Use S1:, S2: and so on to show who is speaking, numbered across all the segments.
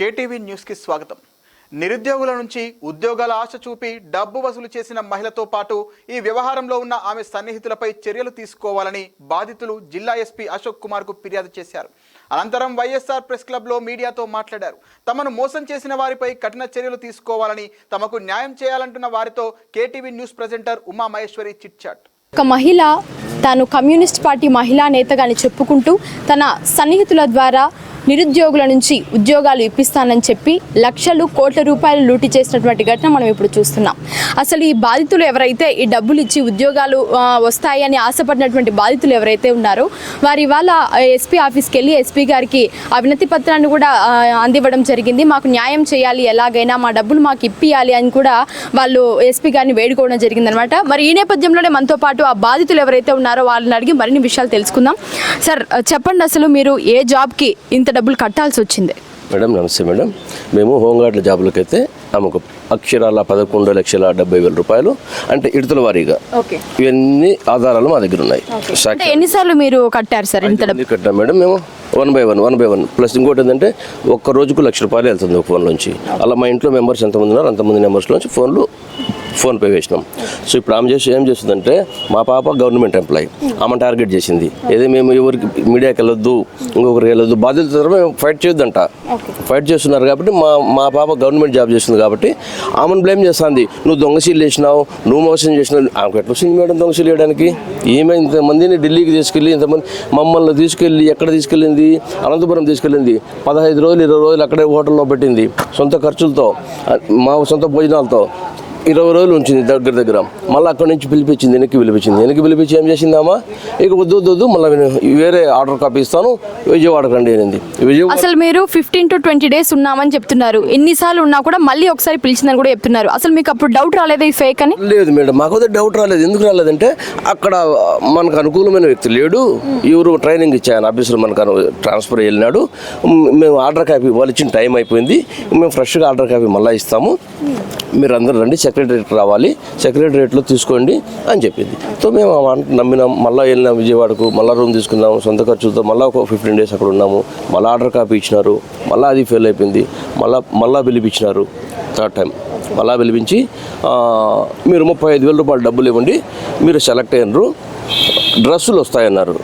S1: KTV న్యూస్కి స్వాగతం. నిరుద్యోగుల నుంచి ఉద్యోగాల ఆశ చూపి డబ్బు వసూలు చేసిన మహిళతో పాటు ఈ వ్యవహారంలో ఉన్న ఆమె సన్నిహితులపై చర్యలు తీసుకోవాలని బాధితులు జిల్లా ఎస్పీ అశోక్ కుమార్కు ఫిర్యాదు చేశారు. అనంతరం వైఎస్ఆర్ ప్రెస్ క్లబ్లో మీడియాతో మాట్లాడారు. తమను మోసం చేసిన వారిపై కఠిన చర్యలు తీసుకోవాలని తమకు న్యాయం చేయాలంటున్న వారితో KTV news presenter Uma Maheshwari chitchat.
S2: ఒక మహిళ తాను కమ్యూనిస్ట్ పార్టీ మహిళా నేతగా అని చెప్పుకుంటూ తన సన్నిహితుల ద్వారా నిరుద్యోగుల నుంచి ఉద్యోగాలు ఇప్పిస్తానని చెప్పి లక్షలు కోట్ల రూపాయలు లూటి చేసినటువంటి ఘటన మనం ఇప్పుడు చూస్తున్నాం. అసలు ఈ బాధితులు ఎవరైతే ఈ డబ్బులు ఇచ్చి ఉద్యోగాలు వస్తాయని ఆశపడినటువంటి బాధితులు ఎవరైతే ఉన్నారో వారి ఇవాళ ఎస్పీ ఆఫీస్కి వెళ్ళి ఎస్పీ గారికి అవినతి పత్రాన్ని కూడా అందివ్వడం జరిగింది. మాకు న్యాయం చేయాలి ఎలాగైనా మా డబ్బులు మాకు ఇప్పియాలి అని కూడా వాళ్ళు ఎస్పీ గారిని వేడుకోవడం జరిగిందనమాట మరి ఈ నేపథ్యంలోనే మనతో పాటు ఆ బాధితులు ఎవరైతే ఉన్నారో వాళ్ళని అడిగి మరిన్ని విషయాలు తెలుసుకుందాం. సార్ చెప్పండి అసలు మీరు ఏ జాబ్కి ఇంత డబ్బులు కట్టాల్సి వచ్చింది.
S3: మేడం నమస్తే మేడం. మేము హోంగార్డుల జాబులకి అయితే ఆమెకు అక్షరాల పదకొండు లక్షల డెబ్బై వేల రూపాయలు అంటే ఇడతల వారీగా. ఇవన్నీ ఆధారాలు మా దగ్గర ఉన్నాయి.
S2: ఎన్నిసార్లు మీరు కట్టారు సార్ ఇంత
S3: కట్టాం మేడం మేము? One by one one by one. Plus ఇంకోటి ఏంటంటే ఒక్క రోజుకు లక్ష రూపాయలు వెళ్తుంది ఒక ఫోన్ నుంచి. అలా మా ఇంట్లో మెంబర్స్ ఎంతమంది ఉన్నారు అంతమంది నెంబర్స్ నుంచి ఫోన్లు ఫోన్పే వేసినాం. సో ఇప్పుడు ఆమె చేసి ఏం చేస్తుందంటే మా పాప గవర్నమెంట్ ఎంప్లాయీ. ఆమె టార్గెట్ చేసింది. ఏదో మేము ఎవరికి మీడియాకి వెళ్ళొద్దు ఇంకొకరికి వెళ్ళొద్దు బాధ్యత మేము ఫైట్ చేయొద్దంట. ఫైట్ చేస్తున్నారు కాబట్టి మా మా పాప గవర్నమెంట్ జాబ్ చేస్తుంది కాబట్టి ఆమెను బ్లేమ్ చేస్తుంది. నువ్వు దొంగశీలు వేసినావు నువ్వు మోసం చేసినావు. ఆమెకు ఎట్లా వచ్చింది మేడం దొంగశీలు వేయడానికి? ఈమె ఇంతమందిని ఢిల్లీకి తీసుకెళ్ళి ఇంతమంది మమ్మల్ని తీసుకెళ్ళి ఎక్కడ తీసుకెళ్ళింది? అనంతపురం తీసుకెళ్ళింది. పదహైదు రోజులు ఇరవై రోజులు అక్కడే హోటల్లో పెట్టింది సొంత ఖర్చులతో మా సొంత భోజనాలతో. ఇరవై రోజులు ఉంచింది దగ్గర దగ్గర. మళ్ళీ అక్కడి నుంచి పిలిపించింది వెనక్కి పిలిపించింది. వెనక్కి పిలిపించి ఏం చేసిందామా ఇక వద్దు వద్దు వద్దు మళ్ళీ వేరే ఆర్డర్ కాపీ ఇస్తాను విజయవాడకు రండి అనింది. విజయవాడ
S2: అసలు మీరు ఫిఫ్టీన్ టు ట్వంటీ డేస్ ఉన్నామని చెప్తున్నారు. ఎన్నిసార్లు ఉన్నా కూడా మళ్ళీ ఒకసారి పిలిచిందని కూడా చెప్తున్నారు. అసలు మీకు అప్పుడు డౌట్ రాలేదు ఈ ఫేక్ అని?
S3: లేదు మేడం మాకు డౌట్ రాలేదు. ఎందుకు రాలేదంటే అక్కడ మనకు అనుకూలమైన వ్యక్తి లేడు. ఎవరు ట్రైనింగ్ ఇచ్చాయని ఆఫీసులో మనకు ట్రాన్స్ఫర్ వెళ్ళినాడు. మేము ఆర్డర్ కాపీ వాళ్ళు ఇచ్చిన టైం అయిపోయింది. మేము ఫ్రెష్గా ఆర్డర్ కాపీ మళ్ళీ ఇస్తాము. మీరు అందరూ రండి సెక్రటరేట్ రావాలి సెక్రటరేట్లో తీసుకోండి అని చెప్పింది. సో మేము నమ్మినాం మళ్ళీ వెళ్ళినాం విజయవాడకు మళ్ళీ రూమ్ తీసుకున్నాము సొంత ఖర్చుతో మళ్ళీ ఒక ఫిఫ్టీన్ డేస్ అక్కడ ఉన్నాము మళ్ళీ ఆర్డర్ కాపీ ఇచ్చినారు మళ్ళీ అది ఫెయిల్ అయిపోయింది మళ్ళీ మళ్ళీ పిలిపించినారు థర్డ్ టైం మళ్ళా పిలిపించి మీరు ముప్పై ఐదు వేల రూపాయలు డబ్బులు ఇవ్వండి మీరు సెలెక్ట్ అయినరు డ్రెస్సులు వస్తాయన్నారు.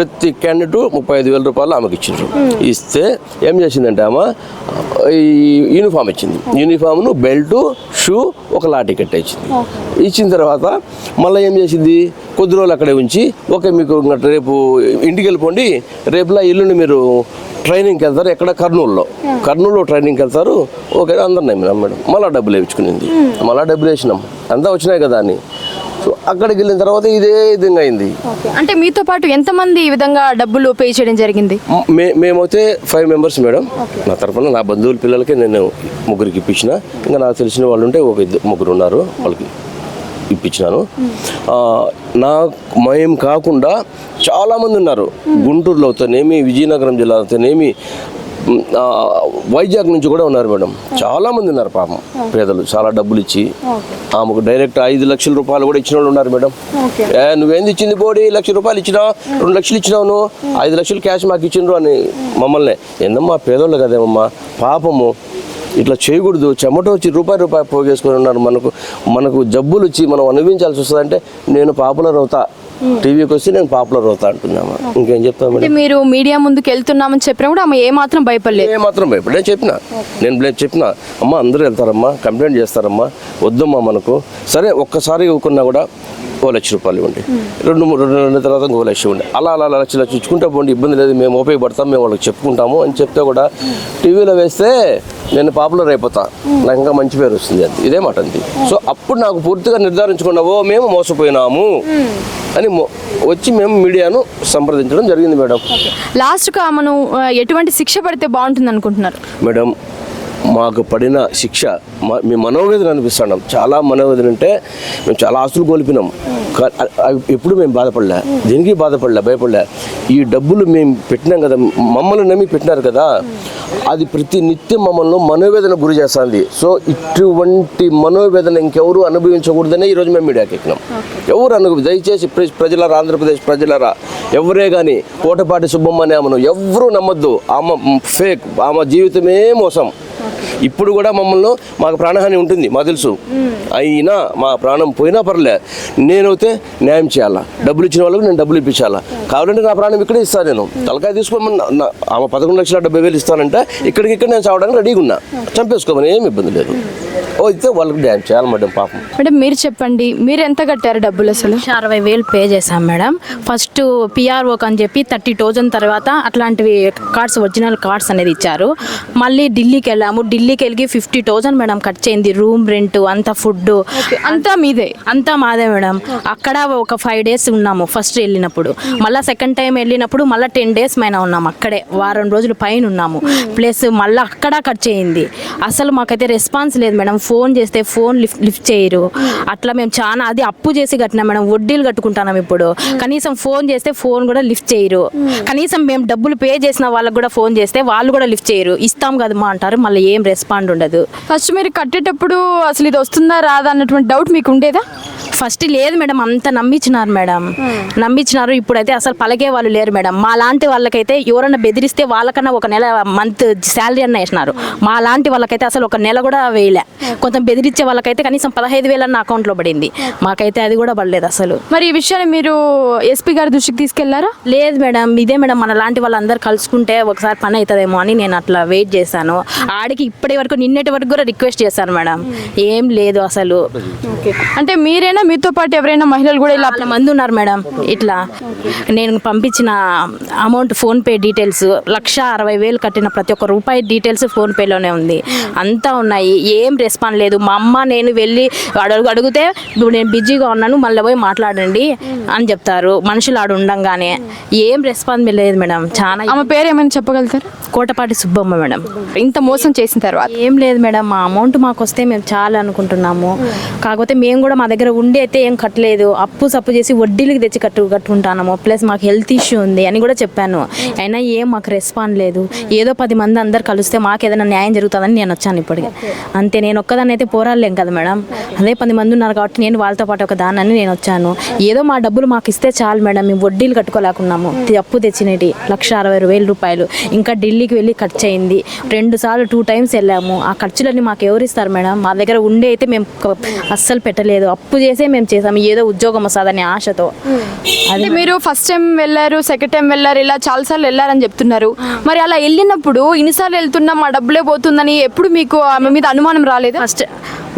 S3: ప్రతి క్యాండిడేట్ ముప్పై ఐదు వేల రూపాయలు ఆమెకి ఇచ్చిండ్రు. ఇస్తే ఏం చేసిందంటే ఆమె ఈ యూనిఫామ్ ఇచ్చింది. యూనిఫామ్ను బెల్ట్ షూ ఒక లాఠీ కట్టేసింది ఇచ్చిన తర్వాత మళ్ళీ ఏం చేసింది? కొద్ది రోజులు అక్కడే ఉంచి ఓకే మీకు రేపు ఇంటికి వెళ్ళిపోండి రేపులా ఇల్లుని మీరు ట్రైనింగ్కి వెళ్తారు ఎక్కడ? కర్నూలులో. కర్నూలులో ట్రైనింగ్కి వెళ్తారు ఓకే అందరు నమ్మినాం మేడం. మళ్ళీ డబ్బులు వేయించుకునింది. మళ్ళీ డబ్బులు వేసినాం. అంతా వచ్చినాయి కదా అని. అక్కడికి వెళ్ళిన తర్వాత ఇదే విధంగా అయింది.
S2: అంటే మీతో పాటు ఎంతమంది ఈ విధంగా డబ్బులు పే చేయడం జరిగింది?
S3: మేమైతే ఫైవ్ మెంబర్స్ మేడం. నా తరఫున నా బంధువుల పిల్లలకి నేను ముగ్గురికి ఇప్పించిన. ఇంకా నాకు తెలిసిన వాళ్ళు ఉంటే ఒక ఇద్దరు ముగ్గురు ఉన్నారు వాళ్ళకి ఇప్పించినాను. నా మేము కాకుండా చాలామంది ఉన్నారు. గుంటూరులో అవుతానేమి విజయనగరం జిల్లా అవుతానేమి మ్, ఆ, వైజాగ్ నుంచి కూడా ఉన్నారు మేడం. చాలా మంది ఉన్నారు పాపం పేదలు చాలా డబ్బులు ఇచ్చి ఆమెకు డైరెక్ట్ ఐదు లక్షల రూపాయలు కూడా ఇచ్చిన వాళ్ళు ఉన్నారు మేడం. నువ్వేంది ఇచ్చింది బోడి లక్ష రూపాయలు ఇచ్చినావు రెండు లక్షలు ఇచ్చినావు నువ్వు ఐదు లక్షలు క్యాష్ మాకు ఇచ్చిండ్రు అని మమ్మల్ని. ఏందమ్మా పేదోళ్ళు కదేమమ్మా పాపము ఇట్లా చేయకూడదు చెమట వచ్చి రూపాయి రూపాయి పోగేసుకొని ఉన్నారు మనకు. మనకు జబ్బులు వచ్చి మనం అనుభవించాల్సి వస్తుందంటే నేను పాపులర్ అవుతా. టీవీకి వస్తే నేను పాపులర్ అవుతా అంటున్నామా? ఇంకేం చెప్తాను
S2: మీరు మీడియా ముందుకు వెళ్తున్నామని చెప్పినా కూడా ఆమె ఏ మాత్రం భయపడలేదు.
S3: ఏ మాత్రం భయపడి నేను చెప్పిన. నేను చెప్పిన. అమ్మ అందరూ వెళ్తారమ్మా కంప్లైంట్ చేస్తారమ్మా వద్దమ్మా మనకు. సరే ఒక్కసారి ఇవ్వకున్నా కూడా ఓ లక్ష రూపాయలు ఇవ్వండి. రెండు మూడు రెండు నెలల తర్వాత ఇంకో లక్ష ఇవ్వండి. అలా అలా అలా లక్ష లక్ష ఇచ్చుకుంటే పోండి ఇబ్బంది లేదు మేము ఉపయోగపడతాం మేము వాళ్ళకి చెప్పుకుంటాము అని చెప్తే కూడా టీవీలో వేస్తే నేను పాపులర్ అయిపోతా. నాకు ఇంకా మంచి పేరు వస్తుంది అది. ఇదే మాట అంది. సో అప్పుడు నాకు పూర్తిగా నిర్ధారించుకున్నావో మేము మోసపోయినాము అని వచ్చి మేము మీడియాను సంప్రదించడం జరిగింది మేడం.
S2: లాస్ట్గా ఆమెను ఆ, ఎటువంటి శిక్ష పడితే బాగుంటుంది అనుకుంటున్నారు
S3: మేడం మాకు పడిన శిక్ష మా మనోవేదన అనిపిస్తున్నాం చాలా మనోవేదన అంటే మేము చాలా ఆస్తులు కోల్పోయినాం. ఎప్పుడు మేము బాధపడలే. దేనికి బాధపడలే? భయపడలే. ఈ డబ్బులు మేము పెట్టినాం కదా. మమ్మల్ని నమ్మి పెట్టినారు కదా. అది ప్రతి నిత్యం మమ్మల్ని మనోవేదన గురి చేస్తుంది. సో ఇటువంటి మనోవేదన ఇంకెవరు అనుభవించకూడదనే ఈరోజు మేము మీడియాకి ఎక్కినాం. ఎవరు అనుభవి దయచేసి ప్ర- ప్రజలారా ఆంధ్రప్రదేశ్ ప్రజలారా ఎవరే కానీ కోటపాటి సుబ్బమ్మ అనే ఆమెను ఎవరు నమ్మొద్దు. ఆమె ఫేక్. ఆమె జీవితమే మోసం. ఇప్పుడు కూడా మమ్మల్ని మాకు ప్రాణహాని ఉంటుంది మాకు తెలుసు. అయినా మా ప్రాణం పోయినా పర్లే నేనైతే న్యాయం చేయాలా? డబ్బులు ఇచ్చిన వాళ్ళకి నేను డబ్బులు ఇప్పించాలా? కావాలంటే నా ప్రాణం ఇక్కడే ఇస్తాను నేను. తలకాయ తీసుకోమని ఆమె పదకొండు లక్షల డెబ్బై వేలు ఇస్తానంటే ఇక్కడికి ఇక్కడ నేను చావడానికి రెడీగా ఉన్నా. చంపేసుకోమని ఏమి ఇబ్బంది లేదు. ఓ అయితే వాళ్ళకి న్యాయం చేయాలి మేడం పాపం.
S2: మేడం మీరు చెప్పండి మీరు ఎంత కట్టారు డబ్బులు అసలు?
S4: అరవై వేలు పే చేశాం మేడం. ఫస్ట్ పిఆర్ఓకి అని చెప్పి థర్టీ థౌజండ్ తర్వాత అట్లాంటివి కార్డ్స్ ఒరిజినల్ కార్డ్స్ అనేది ఇచ్చారు. మళ్ళీ ఢిల్లీకి వెళ్ళాము ఢిల్లీకి వెళ్ళి ఫిఫ్టీ థౌజండ్ మేడం ఖర్చు అయింది రూమ్ రెంట్ అంతా ఫుడ్.
S2: అంతా మీదే?
S4: అంతా మాదే మేడం. అక్కడ ఒక ఫైవ్ డేస్ ఉన్నాము ఫస్ట్ వెళ్ళినప్పుడు. మళ్ళీ సెకండ్ టైం వెళ్ళినప్పుడు మళ్ళీ టెన్ డేస్ పైన ఉన్నాము అక్కడే. వారం రోజులు పైన ఉన్నాము. ప్లస్ మళ్ళీ అక్కడ ఖర్చు అయింది అసలు మాకైతే రెస్పాన్స్ లేదు మేడం. ఫోన్ చేస్తే ఫోన్ లిఫ్ట్ లిఫ్ట్ చేయరు. అట్లా మేము చాలా అది అప్పు చేసి కట్టినాం మేడం. వడ్డీలు కట్టుకుంటున్నాం ఇప్పుడు. కనీసం ఫోన్ చేస్తే ఫోన్ కూడా లిఫ్ట్ చేయరు. కనీసం మేము డబ్బులు పే చేసిన వాళ్ళకి కూడా ఫోన్ చేస్తే వాళ్ళు కూడా లిఫ్ట్ చేయరు. ఇస్తాం కదమ్మా అంటారు. మళ్ళీ ఏం రెస్పాండ్ ఉండదు.
S2: ఫస్ట్ మీరు కట్టేటప్పుడు అసలు ఇది వస్తుందా రాదా అన్నటువంటి డౌట్ మీకు ఉండేదా?
S4: ఫస్ట్ లేదు మేడం అంత నమ్మించినారు మేడం. నమ్మించినారు ఇప్పుడైతే అసలు పలకే వాళ్ళు లేరు మేడం. మా లాంటి వాళ్ళకైతే ఎవరన్నా బెదిరిస్తే వాళ్ళకన్నా ఒక నెల మంత్ శాలరీ అన్న వేసినారు. మా లాంటి వాళ్ళకైతే అసలు ఒక నెల కూడా వేయలే. కొంచెం బెదిరించే వాళ్ళకైతే కనీసం పదహైదు వేలు అన్న అకౌంట్లో పడింది. మాకైతే అది కూడా పడలేదు అసలు.
S2: మరి ఈ విషయాన్ని మీరు ఎస్పీ గారి దృష్టికి తీసుకెళ్ళారా?
S4: లేదు మేడం ఇదే మేడం మన లాంటి వాళ్ళందరూ కలుసుకుంటే ఒకసారి పని అవుతుందేమో అని నేను అట్లా వెయిట్ చేశాను. ఆడికి ఇప్పటి వరకు నిన్నటి వరకు కూడా రిక్వెస్ట్ చేశాను మేడం. ఏం లేదు అసలు.
S2: అంటే మీరైనా? మీతో పాటు ఎవరైనా మహిళలు కూడా ఇలా
S4: చాలా మంది ఉన్నారు మేడం ఇట్లా. నేను పంపించిన అమౌంట్ ఫోన్పే డీటెయిల్స్ లక్ష అరవై వేలు కట్టిన ప్రతి ఒక్క రూపాయి డీటెయిల్స్ ఫోన్పేలోనే ఉంది. అంతా ఉన్నాయి. ఏం రెస్పాన్స్ లేదు. మా అమ్మ నేను వెళ్ళి అడుగు అడిగితే ఇప్పుడు నేను బిజీగా ఉన్నాను మళ్ళీ పోయి మాట్లాడండి అని చెప్తారు. మనుషులు ఆడు ఉండంగానే. ఏం రెస్పాన్స్ లేదు మేడం. చాలా
S2: ఆమె పేరు ఏమైనా చెప్పగలుగుతారు?
S4: కోటపాటి సుబ్బమ్మ మేడం.
S2: ఇంత మోసం చేసిన తర్వాత.
S4: ఏం లేదు మేడం మా అమౌంట్ మాకు వస్తే మేము చాలా అనుకుంటున్నాము. కాకపోతే మేము కూడా మా దగ్గర ఉండి అయితే ఏం కట్టలేదు. అప్పు సప్పు చేసి వడ్డీలకు తెచ్చి కట్టు కట్టుకుంటాము ప్లస్ మాకు హెల్త్ ఇష్యూ ఉంది అని కూడా చెప్పాను. అయినా ఏం మాకు రెస్పాండ్ లేదు. ఏదో పది మంది అందరు కలిస్తే మాకు ఏదైనా న్యాయం జరుగుతుందని నేను వచ్చాను ఇప్పటికి. అంతే నేను ఒక్కదాన్ని అయితే పోరాడలేం కదా మేడం. అదే పది మంది ఉన్నారు కాబట్టి నేను వాళ్ళతో పాటు ఒక దానని నేను వచ్చాను. ఏదో మా డబ్బులు మాకు ఇస్తే చాలు మేడం. మేము వడ్డీలు కట్టుకోలేకున్నాము. అప్పు తెచ్చినటి లక్ష అరవై వేల రూపాయలు. ఇంకా ఢిల్లీకి వెళ్ళి ఖర్చు అయింది రెండు సార్లు టూ టైమ్స్ వెళ్ళాము. ఆ ఖర్చులన్నీ మాకు ఎవరు ఇస్తారు మేడం? మా దగ్గర ఉండే అయితే మేము అస్సలు పెట్టలేదు. అప్పు చేసే మేము చేసాము. ఏదో ఉద్యోగం వస్తుందని ఆశతో.
S2: అంటే మీరు ఫస్ట్ టైం వెళ్ళారు సెకండ్ టైం వెళ్ళారు ఇలా చాలా సార్లు వెళ్ళారని చెప్తున్నారు. మరి అలా వెళ్ళినప్పుడు ఇన్నిసార్లు వెళ్తున్నా మా డబ్బులే పోతుందని ఎప్పుడు మీకు ఆమె మీద అనుమానం రాలేదా?
S4: ఫస్ట్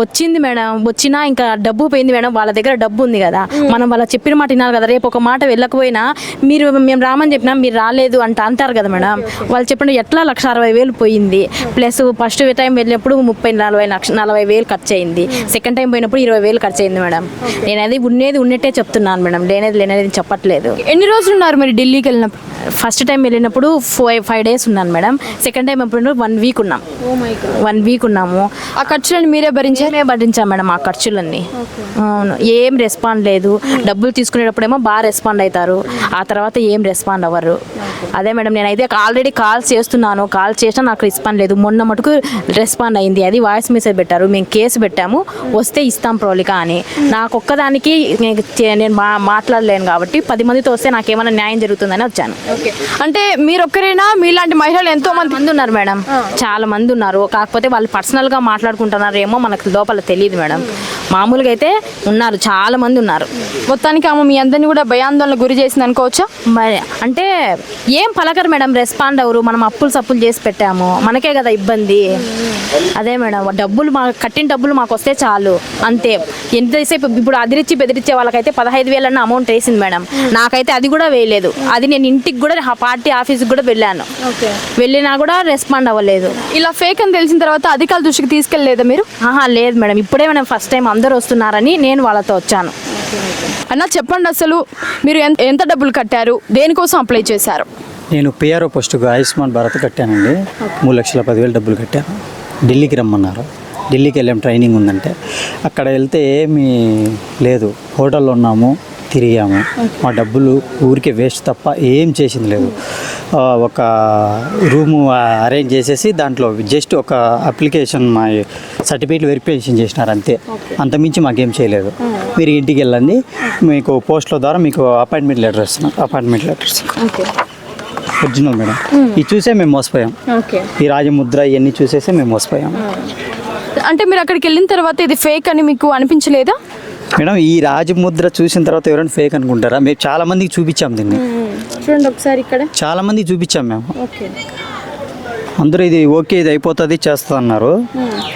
S4: వచ్చింది మేడం. వచ్చినా ఇంకా డబ్బు పోయింది మేడం. వాళ్ళ దగ్గర డబ్బు ఉంది కదా. మనం వాళ్ళ చెప్పిన మాట వినాలి కదా. రేపు ఒక మాట వెళ్ళకపోయినా మీరు మేము రామని చెప్పినా మీరు రాలేదు అంట అంటారు కదా మేడం. వాళ్ళు చెప్పిన ఎట్లా లక్ష అరవై వేలు పోయింది. ప్లస్ ఫస్ట్ టైం వెళ్ళినప్పుడు ముప్పై నలభై లక్ష నలభై వేలు ఖర్చు అయింది సెకండ్ టైం పోయినప్పుడు ఇరవై వేలు ఖర్చు అయింది మేడం. నేను అది ఉన్నది ఉన్నట్టే చెప్తున్నాను మేడం. లేనేది లేనేది చెప్పట్లేదు.
S2: ఎన్ని రోజులు ఉన్నారు మీరు ఢిల్లీకి వెళ్ళినప్పుడు?
S4: ఫస్ట్ టైం వెళ్ళినప్పుడు ఫైవ్ ఫైవ్ డేస్ ఉన్నాను మేడం. సెకండ్ టైం ఎప్పుడు వన్ వీక్ ఉన్నాం. వన్ వీక్ ఉన్నాము.
S2: ఆ ఖర్చులను మీరే భరించారు?
S4: భరించాం మేడం ఆ ఖర్చులన్నీ. అవును ఏం రెస్పాండ్ లేదు. డబ్బులు తీసుకునేటప్పుడేమో బాగా రెస్పాండ్ అవుతారు. ఆ తర్వాత ఏం రెస్పాండ్ అవ్వరు. అదే మేడం నేనైతే ఆల్రెడీ కాల్ చేస్తున్నాను. కాల్ చేసినా నాకు రెస్పాండ్ లేదు. మొన్న మటుకు రెస్పాండ్ అయింది. అది వాయిస్ మెసేజ్ పెట్టారు. మేము కేసు పెట్టాము. వస్తే ఇస్తాం ప్రోలిక అని. నాకు ఒక్కదానికి నేను నేను మా మాట్లాడలేను కాబట్టి పది మందితో వస్తే నాకేమైనా న్యాయం జరుగుతుందని వచ్చాను.
S2: అంటే మీరు ఒక్కరైనా మీలాంటి మహిళలు ఎంతో మంది
S4: మంది ఉన్నారు మేడం. చాలా మంది ఉన్నారు. కాకపోతే వాళ్ళు పర్సనల్గా మాట్లాడుకుంటున్నారు ఏమో మనకు లోపల తెలియదు మేడం. మామూలుగా అయితే ఉన్నారు. చాలా మంది ఉన్నారు.
S2: మొత్తానికి ఆమె మీ అందరినీ కూడా భయాందోళన గురి చేసింది అనుకోవచ్చా?
S4: అంటే ఏం పలకరు మేడం రెస్పాండ్ అవరు మనం అప్పులు సప్పులు చేసి పెట్టాము. మనకే కదా ఇబ్బంది. అదే మేడం డబ్బులు మా కట్టిన డబ్బులు మాకు వస్తే చాలు. అంతే. ఎంతసేపు ఇప్పుడు అదిరిచ్చి బెదిరించే వాళ్ళకైతే పదహైదు వేలన్న అమౌంట్ వేసింది మేడం. నాకైతే అది కూడా వేయలేదు. అది నేను ఇంటికి కూడా ఆ పార్టీ ఆఫీస్కి కూడా వెళ్ళాను. వెళ్ళినా కూడా రెస్పాండ్ అవ్వలేదు.
S2: ఇలా ఫేక్ అని తెలిసిన తర్వాత అధికారుల దృష్టికి తీసుకెళ్ళలేదా మీరు?
S4: ఆహా లేదు మేడం. ఇప్పుడే మనం ఫస్ట్ టైం అందరూ వస్తున్నారని నేను వాళ్ళతో వచ్చాను.
S2: అన్న చెప్పండి అసలు మీరు ఎంత ఎంత డబ్బులు కట్టారు? దేనికోసం అప్లై చేశారు?
S5: నేను పిఆర్ఓ పోస్టుకు ఆయుష్మాన్ భారత్ కట్టానండి. మూడు లక్షల పదివేలు డబ్బులు కట్టాను. ఢిల్లీకి రమ్మన్నారు. ఢిల్లీకి వెళ్ళాం ట్రైనింగ్ ఉందంటే. అక్కడ వెళ్తే ఏమీ లేదు. హోటల్లో ఉన్నాము. తిరిగాము. మా డబ్బులు ఊరికే వేస్ట్ తప్ప ఏం చేసింది లేదు. ఒక రూము అరేంజ్ చేసేసి దాంట్లో జస్ట్ ఒక అప్లికేషన్ మా సర్టిఫికేట్ వెరిఫికేషన్ చేసినారు అంతే. అంతమించి మాకేం చేయలేదు. మీరు ఇంటికి వెళ్ళండి. మీకు పోస్ట్ల ద్వారా మీకు అపాయింట్మెంట్ లెటర్ ఇస్తున్నాం అపాయింట్మెంట్ లెటర్స్ ఒరిజినల్ మేడం. ఇది చూసే మేము మోసపోయాం.
S2: ఓకే.
S5: ఈ రాజముద్ర ఇవన్నీ చూసేసి మేము మోసపోయాం.
S2: అంటే మీరు అక్కడికి వెళ్ళిన తర్వాత ఇది ఫేక్ అని మీకు అనిపించలేదా?
S5: మేడం ఈ రాజముద్ర చూసిన తర్వాత ఎవరైనా ఫేక్ అనుకుంటారా? మేము చాలా మందికి చూపించాం దీన్ని.
S2: చూడండి ఒకసారి ఇక్కడ.
S5: చాలా మందికి చూపించాం మేము. అందరూ ఇది ఓకే ఇది అయిపోతుంది చేస్తా అన్నారు.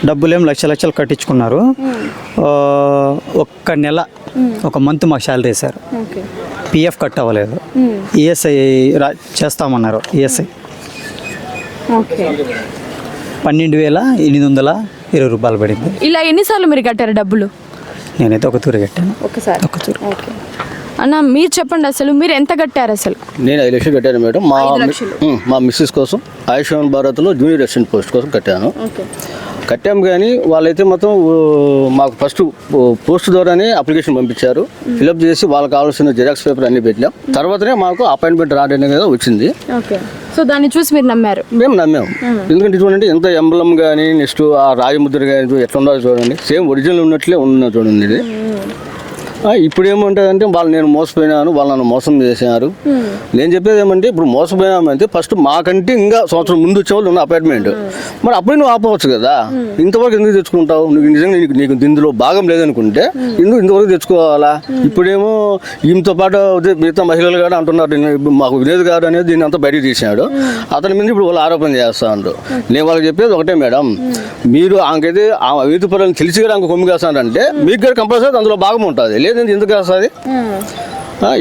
S5: డబ్బులు ఏం లక్ష లక్షలు కట్టించుకున్నారు. ఒక్క నెల ఒక మంత్ మాకు శాలరీ వేశారు. పిఎఫ్ కట్ అవ్వలేదు. ఈఎస్ఐ రా చేస్తామన్నారు. ESI
S2: okay.
S5: పన్నెండు వేల ఎనిమిది వందల ఇరవై రూపాయలు పడింది.
S2: ఇలా ఎన్నిసార్లు మీరు కట్టారు డబ్బులు?
S5: నేనైతే ఒక తూరు కట్టాను.
S2: ఒకసారి.
S5: ఒక తూరు.
S2: ఓకే. అన్న మీరు చెప్పండి అసలు మీరు ఎంత కట్టారు అసలు?
S6: నేను ఐదు లక్షలు కట్టాను మేడం. మా మా మిస్సెస్ కోసం ఆయుష్మాన్ భారత్లో జూనియర్ అసిస్టెంట్ పోస్ట్ కోసం కట్టాను.
S2: ఓకే
S6: కట్టాము కానీ వాళ్ళైతే మొత్తం మాకు ఫస్ట్ పోస్ట్ ద్వారానే అప్లికేషన్ పంపించారు. ఫిలప్ చేసి వాళ్ళకి కావాల్సిన జిరాక్స్ పేపర్ అన్ని పెట్టాం తర్వాతనే మాకు అపాయింట్మెంట్ రావడం కదా వచ్చింది.
S2: సో దాన్ని చూసి మీరు నమ్మారు?
S6: మేము నమ్మాము ఎందుకంటే చూడండి ఎంత ఎంబలం కానీ నెక్స్ట్ ఆ రాజముద్ర కానీ ఎట్లా ఉందో చూడండి. సేమ్ ఒరిజినల్ ఉన్నట్లే ఉన్న చూడండి ఇది. ఇప్పుడు ఏముంటుందంటే వాళ్ళు నేను మోసపోయినాను వాళ్ళు నన్ను మోసం చేశారు. నేను చెప్పేది ఏమంటే ఇప్పుడు మోసపోయినామంటే ఫస్ట్ మాకంటే ఇంకా సంవత్సరం ముందు వచ్చే వాళ్ళు ఉన్న అపాయింట్మెంట్ మరి అప్పుడే నువ్వు ఆపవచ్చు కదా. ఇంతవరకు ఎందుకు తెచ్చుకుంటావు? నువ్వు నిజంగా నీకు నీకు ఇందులో భాగం లేదనుకుంటే ఎందుకు ఇంతవరకు తెచ్చుకోవాలా? ఇప్పుడేమో ఈమెతో పాటు మిగతా మహిళలు కూడా అంటున్నారు "నేను ఇప్పుడు మాకు వినేది కాదు అనేది దీన్ని అంతా బయటకు తీసినాడు అతని మీద ఇప్పుడు వాళ్ళు ఆరోపణ చేస్తా ఉన్నారు నేను వాళ్ళకి చెప్పేది ఒకటే మేడం. మీరు ఆమెకైతే ఆ అవినీతి పరులను తెలిసి కూడా ఆమెకు కొమ్మి కాస్తానంటే మీకు కూడా కంపల్సరీ అందులో భాగం ఉంటుంది. లేదంటే ఎందుకు కాస్తుంది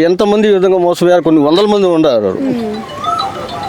S6: ఎంతమంది ఈ విధంగా మోసపోయారు? కొన్ని వందల మంది ఉన్నారు.